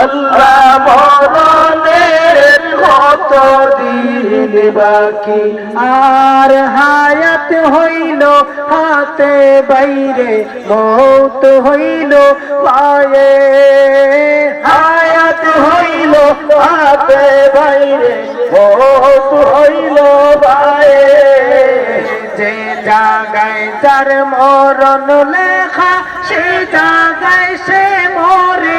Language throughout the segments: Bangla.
আল্লাহ কত দিন বাকি। আর হায়াত হইল হাতে বাইরে, মৌত হইল পায়ে। হায়াত হইল হাতে বাইরে, মত হইল বায়ে যে জাগায় যার মরণ লেখা, সে জাগায় সে মরে।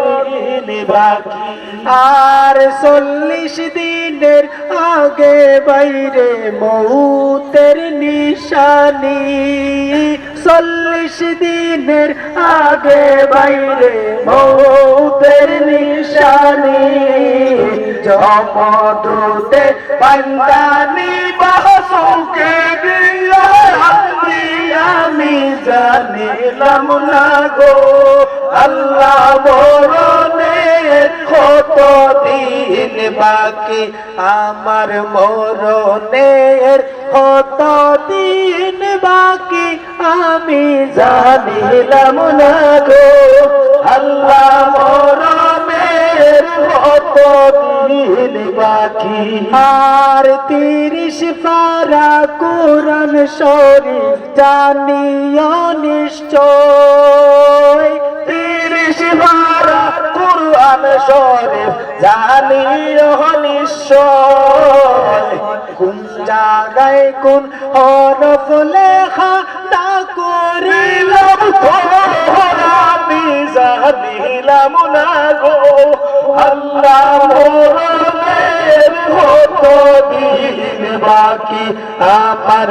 বাকি। আর চল্লিশ দিনের আগে বাইরে মৌতের নিশানি। চল্লিশ দিনের আগে বাইরে মৌতের নিশানি। জমদূতে পান্দানি বাসুকে আমি আমি জানিলাম না গো, আল্লাহ দিন বাকি আমার মরণের কত দিন বাকি আমি জানিলাম না গো। আল্লাহ মরণের কত দিন বাকি। আর তিরিশ পারা কোরআন শরীফ জানিও নিশ্চয়। শরীফ জানিও নিশ্চয় কোন জায়গায় কোন হরফ লেখা না করিল আমি জানিলাম না গো। আল্লাহ মরণের কত দিন বাকি আমার